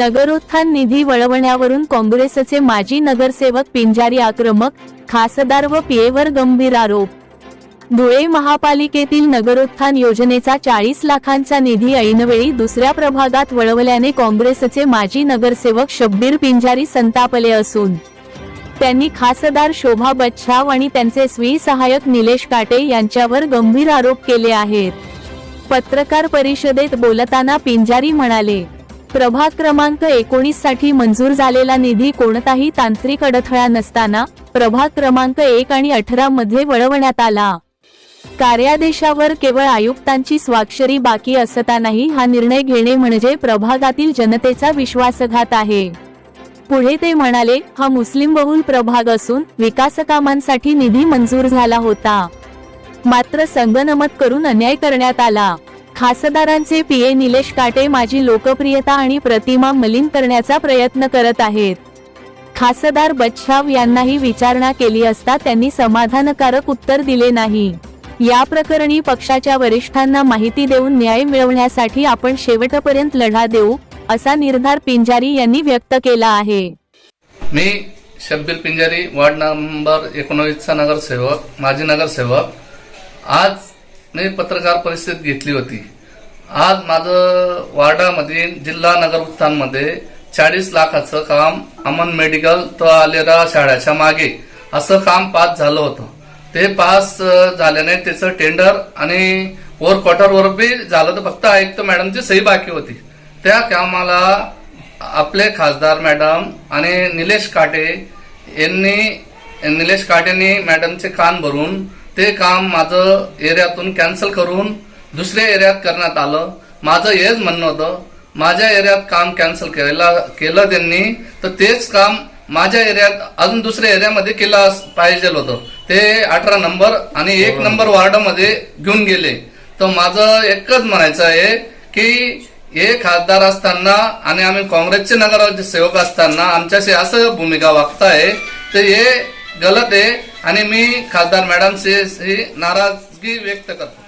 नगरोत्थान निधी वळवण्यावरून काँग्रेसचे माजी नगरसेवक पिंजारी आक्रमक खासदार व पीएवर गंभीर आरोप. धुळे महापालिकेतील नगरोत्थान योजनेचा चाळीस लाखांचा निधी ऐनवेळी दुसऱ्या प्रभागात वळवल्याने काँग्रेसचे माजी नगरसेवक शब्बीर पिंजारी संतापले असून त्यांनी खासदार शोभा बच्छाव आणि त्यांचे स्वी सहाय्यक निलेश काटे यांच्यावर गंभीर आरोप केले आहेत. पत्रकार परिषदेत बोलताना पिंजारी म्हणाले प्रभाग क्रमांक एकोणीससाठी मंजूर झालेला निधी कोणताही तांत्रिक अडथळा नसताना प्रभाग क्रमांक एक आणि अठरा मध्ये वळवण्यात आला. कार्यादेशावर केवळ आयुक्तांची स्वाक्षरी बाकी असतानाही हा निर्णय घेणे म्हणजे प्रभागातील जनतेचा विश्वासघात आहे. पुढे ते म्हणाले हा मुस्लिम बहुल प्रभाग असून विकासकामांसाठी निधी मंजूर झाला होता. मात्र संगनमत करून अन्याय करण्यात आला. खासदारांचे पीए निलेश काटे माझी लोकप्रियता आणि प्रतिमा मलिन करण्याचा प्रयत्न करत आहेत. खासदार बच्छाव यांनाही विचारणा केली असता त्यांनी समाधानकारक उत्तर दिले नाही. या प्रकरणी पक्षाच्या वरिष्ठांना माहिती देऊन न्याय मिळवण्यासाठी आपण शेवटपर्यंत लढा देऊ असा निर्धार पिंजारी यांनी व्यक्त केला आहे. मी शब्बीर पिंजारी वार्ड नंबर एकोणवीसचा नगरसेवक माजी नगरसेवक. आज मी पत्रकार परिषद घेतली होती. आज माझं वार्डामध्ये जिल्हा नगर उत्थानमध्ये चाळीस लाखाचं काम अमन मेडिकल तो आलेरा शाळेच्या मागे असं काम पास झालं होतं. ते पास झाल्याने त्याचं टेंडर आणि वर क्वार्टरवर बी झालं तर फक्त आयुक्त मॅडमची सही बाकी होती. त्या कामाला आपले खासदार मॅडम आणि निलेश काटे यांनी निलेश काटेंनी मॅडमचे कान भरून ते काम माझं एरियातून कॅन्सल करून दुसऱ्या एरियात करण्यात आलं. माझं हेच म्हणणं होतं माझ्या एरियात काम कॅन्सल केलं केलं त्यांनी तर तेच काम माझ्या एरियात अजून दुसऱ्या एरियामध्ये केलं अस- पाहिजे होतं. ते अठरा नंबर आणि एक नंबर वॉर्डमध्ये घेऊन गेले. तर माझं एकच म्हणायचं आहे की हे खासदार असताना आणि आम्ही काँग्रेसचे नगर सेवक असताना आमच्याशी असं भूमिका वागताय तर हे गलत आहे आणि मी खासदार मॅडमशी नाराजगी व्यक्त करतो.